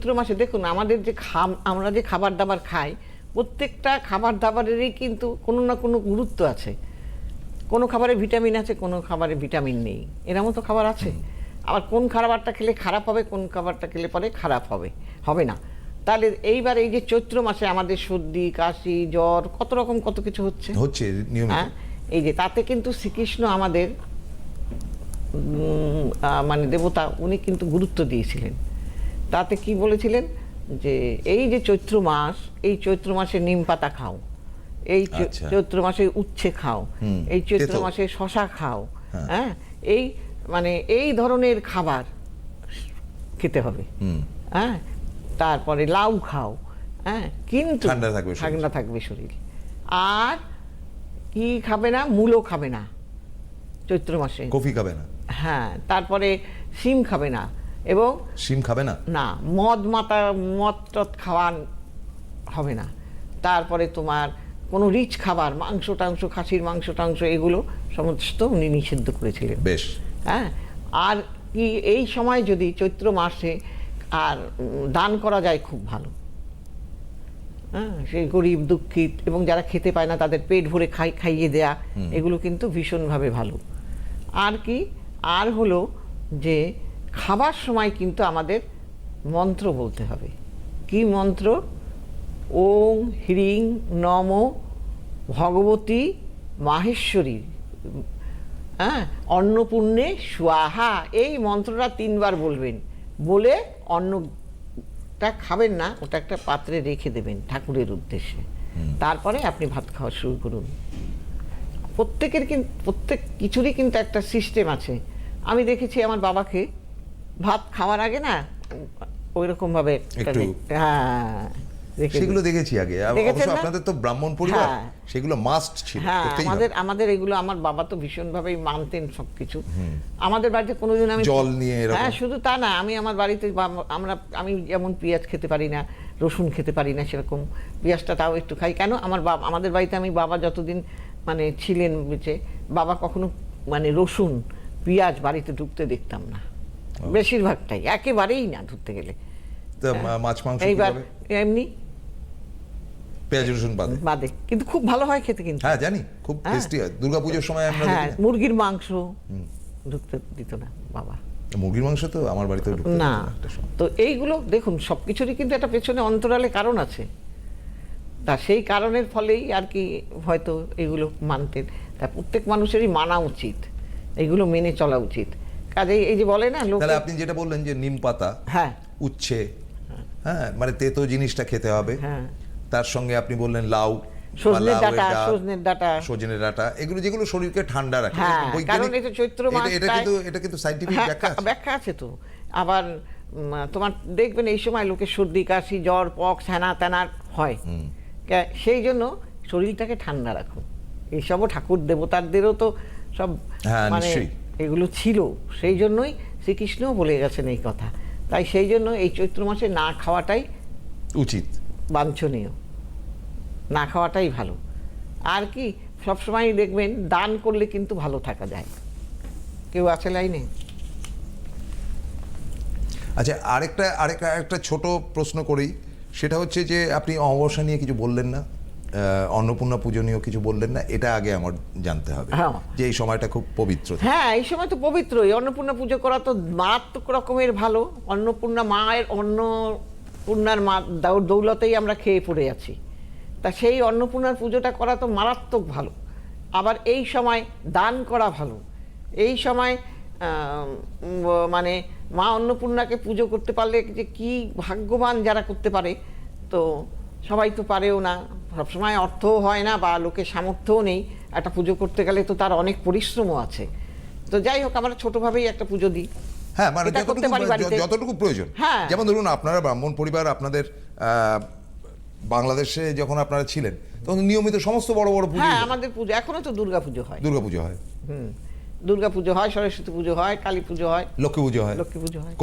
চৈত্র মাসে দেখুন আমাদের যে খাম আমরা যে খাবার দাবার খাই প্রত্যেকটা খাবার দাবারেরই কিন্তু কোনো না কোনো গুরুত্ব আছে। কোনো খাবারে ভিটামিন আছে কোনো খাবারে ভিটামিন নেই। এরমও তো খাবার আছে। আবার কোন খাবারটা খেলে খারাপ হবে কোন খাবারটা খেলে পরে খারাপ হবে হবে না। তাহলে এইবার এই যে চৈত্র মাসে আমাদের সর্দি কাশি জ্বর কত রকম কত কিছু হচ্ছে? হচ্ছে হ্যাঁ? এই যে তাতে কিন্তু শ্রীকৃষ্ণ আমাদের মানে দেবতা উনি কিন্তু গুরুত্ব দিয়েছিলেন। তাতে কি বলেছিলেন? যে এই যে চৈত্র মাস এই চৈত্র মাসে নিম পাতা খাও। এই আচ্ছা। চৈত্র মাসে উচ্ছে খাও। এই চৈত্র মাসে শশা খাও। হ্যাঁ। হ্যাঁ? এই মানে এই ধরনের খাবার খেতে হবে। হ্যাঁ? তারপরে লাউ খাও। হ্যাঁ? কিন্তু ঠান্ডা থাকবে শরীর। ঠান্ডা থাকবে শরীর। আর কি খাবে না? মূলো খাবে না। চৈত্র মাসে। কফি খাবে না। হ্যাঁ তারপরে শিম খাবে না। এবং শিম খাবে না? না মদ মাতা মদ টদ খাওয়ান হবে না। তারপরে তোমার কোনো রিচ খাবার মাংস টাংস খাসির মাংস টাংস এগুলো সমস্ত উনি নিষিদ্ধ করেছিলেন। বেশ। হ্যাঁ? আর কি এই সময় যদি চৈত্র মাসে আর দান করা যায় খুব ভালো। হ্যাঁ? সেই গরিব দুঃখিত এবং যারা খেতে পায় না তাদের পেট ভরে খাই খাইয়ে দেয়া এগুলো কিন্তু ভীষণভাবে ভালো। আর কি আর হলো যে খাবার সময় কিন্তু আমাদের মন্ত্র বলতে হবে। কি মন্ত্র? ওং হ্রিং নম ভগবতী মাহেশ্বরী। হ্যাঁ অন্নপূর্ণে সুয়াহা এই মন্ত্রটা তিনবার বলবেন। বলে অন্নটা খাবেন না ওটা একটা পাত্রে রেখে দেবেন ঠাকুরের উদ্দেশ্যে। তারপরে আপনি ভাত খাওয়া শুরু করুন। প্রত্যেকের কিন্তু প্রত্যেক কিছুরই কিন্তু একটা সিস্টেম আছে। আমি দেখেছি আমার বাবাকে ভাত খাওয়ার আগে না ওই রকম ভাবে একটা একটু- রে- হ্যাঁ সেগুলো দেখেছি আগে। অবশ্য আপনাদের তো ব্রাহ্মণ পরিবার হ্যাঁ। সেগুলো মাস্ট ছিল হ্যাঁ আমাদের আমাদের এগুলো আমার বাবা তো ভীষণভাবেই মানতেন সবকিছু। আমাদের বাড়িতে কোনোদিন আমি জল নিয়ে হ্যাঁ শুধু তা না আমি আমার বাড়িতে আমরা আমি যেমন পেঁয়াজ খেতে পারি না রসুন খেতে পারি না সেরকম পেঁয়াজটা তাও একটু খাই। কেন? আমার বাবা আমাদের বাড়িতে আমি বাবা যতদিন মানে ছিলেন বেঁচে বাবা কখনো মানে রসুন পেঁয়াজ বাড়িতে ঢুকতে দেখতাম না। বেশিরভাগটাই একেবারেই না ঢুকতে গেলে। মাছ মাংস এইবার এমনি পেঁয়াজ রসুন বাদে? বাদে। কিন্তু খুব ভালো হয় খেতে কিন্তু। হ্যাঁ জানি খুব হ্যাঁ। টেস্টি হয়। দুর্গাপুজোর সময় আমরা হ্যাঁ? মুরগির মাংস ঢুকতে দিত না বাবা। মুরগির মাংস তো আমার বাড়িতেও ঢুকতে না। তো এইগুলো দেখুন সব কিছুরই কিন্তু একটা পেছনে অন্তরালে কারণ আছে। তা সেই কারণের ফলেই আর কি হয়তো এগুলো মানতেন। তা প্রত্যেক মানুষেরই মানা উচিত। এগুলো মেনে চলা উচিত। কাজেই এই যে বলে না তাহলে আপনি যেটা বললেন যে নিম পাতা হ্যাঁ। উচ্ছে হ্যাঁ। মানে তেতো জিনিসটা খেতে হবে। হ্যাঁ। তার সঙ্গে আপনি বললেন লাউ সজনের লাউয়ের সজনের ডাঁটা। সজনের ডাঁটা এগুলো যেগুলো শরীরকে ঠান্ডা রাখে। হ্যাঁ, কারণ এটা চৈত্র এটা- এটা কিন্তু এটা কিন্তু সাইন্টিফিক হ্যাঁ, ব্যাখ্যা আছে। ব্যাখ্যা আছে তো। আবার তোমার দেখবেন এই সময় লোকের সর্দি কাশি জ্বর পক্স হ্যানা ত্যানা হয়। সেই জন্য শরীরটাকে ঠান্ডা রাখো। এইসবও ঠাকুর দেবতাদেরও তো সব হ্যাঁ, মানে। এগুলো ছিল। সেই জন্যই শ্রীকৃষ্ণও বলে গেছেন এই কথা। তাই সেই জন্য এই চৈত্র মাসে না খাওয়াটাই উচিত। বাঞ্ছনীয়। না খাওয়াটাই ভালো। আর কি সবসময় দেখবেন দান করলে কিন্তু ভালো থাকা যায়। কেউ আছে লাইনে? আচ্ছা আরেকটা আরেকটা একটা ছোট প্রশ্ন করি। সেটা হচ্ছে যে আপনি অমাবস্যা নিয়ে কিছু বললেন না? অন্নপূর্ণা পূজনীয় কিছু বললেন না এটা আগে আমার জানতে হবে হ্যাঁ। যে এই সময়টা খুব পবিত্র হ্যাঁ এই সময় তো পবিত্রই অন্নপূর্ণা পুজো করা তো মারাত্মক রকমের ভালো অন্নপূর্ণা মায়ের অন্নপূর্ণার মা দৌলতেই আমরা খেয়ে পড়ে আছি। তা সেই অন্নপূর্ণার পুজোটা করা তো মারাত্মক ভালো আবার এই সময় দান করা ভালো এই সময় মানে মা অন্নপূর্ণাকে পুজো করতে পারলে যে কি ভাগ্যবান যারা করতে পারে তো সবাই তো পারেও না। সবসময় অর্থও হয় না বা লোকের সামর্থ্যও নেই। একটা পুজো করতে গেলে তো তার অনেক পরিশ্রমও আছে। তো যাই হোক আমরা ছোটভাবেই একটা পুজো দিই। হ্যাঁ মানে যতটুকু প্রয়োজন হ্যাঁ। যেমন ধরুন আপনারা ব্রাহ্মণ পরিবার আপনাদের আহ, বাংলাদেশে যখন আপনারা ছিলেন তখন নিয়মিত সমস্ত বড় বড় পুজো হ্যাঁ আমাদের পুজো এখনও তো দুর্গা পুজো হয়। দুর্গা পুজো হয়। হুম দুর্গা পুজো হয় সরস্বতী পুজো হয় কালী পুজো হয়। লক্ষ্মী পুজো হয়। লক্ষ্মী পুজো হয়।